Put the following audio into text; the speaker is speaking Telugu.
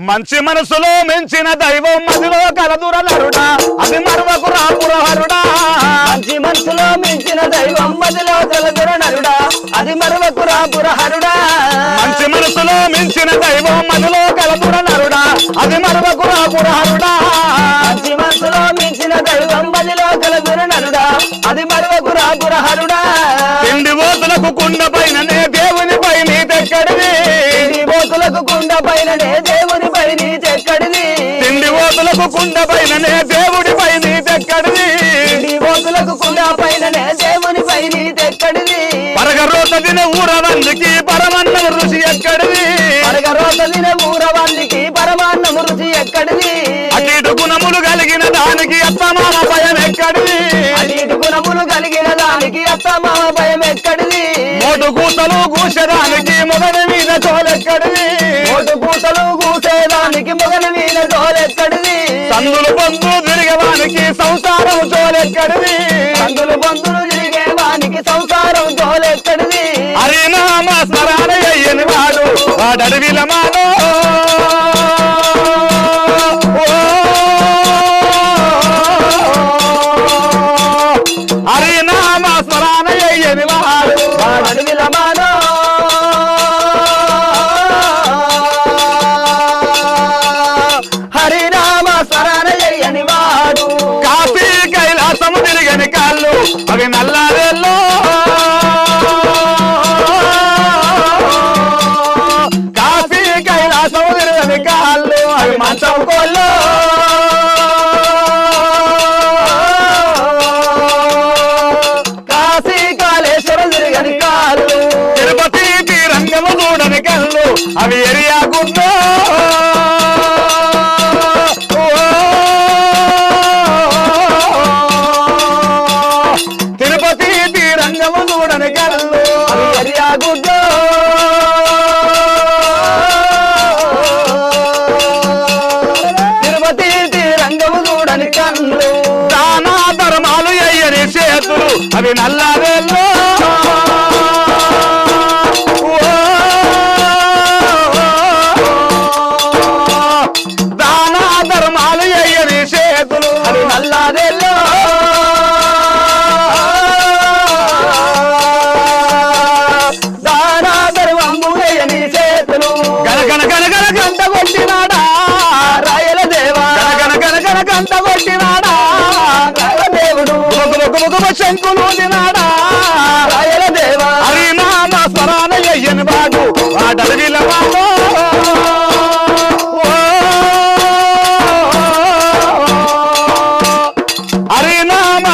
మంచి మనసులో మెంచిన దైవం మదిలో కలదుర నరుడా అది మరవకు రాపుర హరుడా మంచి మనసులో మించిన దైవం మదిలో కలదుర నరుడా అది మరవకురా పురహరుడా మంచి మనసులో మించిన దైవం మదిలో కలదుర నరుడా అది మరవకు రాపుర హరుడా. మంచి మనసులో మించిన దైవం మదిలో కలదుర నరుడా అది మరవకురా పురహరుడా తిండి ఓతులకు కుండ పైననే కుండ పైననే దేవుడి పై నీతెక్కడిది తిండి బోతులకు కుండ పైననే దేవుని పై నీచెక్కడిది పరగరోత దిన ఊరవందికి పరమన్నం రుచి ఎక్కడిది? పరగ రోజు దిన ఊరవాళ్ళకి పరమాన్నము రుచి ఎక్కడిది? అటు గుణములు కలిగిన దానికి అత్తమామ భయం ఎక్కడిది? అన్నిటి గుణములు కలిగిన దానికి అత్తమా భయం ఎక్కడిది? మోటు కూతలు కూసడానికి మొదటి మీద చోలెక్కడిది సందులు పొందు తిరిగవానికి సంసారం చోలెక్కడిది అందులు బంధులు తిరిగే వానికి సంసారం డోలెక్కడిది హరినామ స్మరణ అయ్యని వాడు వాడడవిల మానో అవి మంచం కోళ్ళు కాశీ కాళేశ్వరం తిరగని కాళ్ళు. తిరుపతి రంగము చూడని కళ్ళు. అవి ఎరియా అవి నల్లవేళ్ళు దానా ధర్మాలు అయ్యని చేతులు. అవి నల్లారెల్లో దానాదరు అమ్ముడయ్యని చేతులు. గనగన గనగన గంట కొట్టినాడా రాయల దేవా. గనగన గనగన గంట కొట్టినాడా శంకులు దినాడా? రాయల దేవా. హరినామ స్మరణ అయ్యని వాడు హరినామ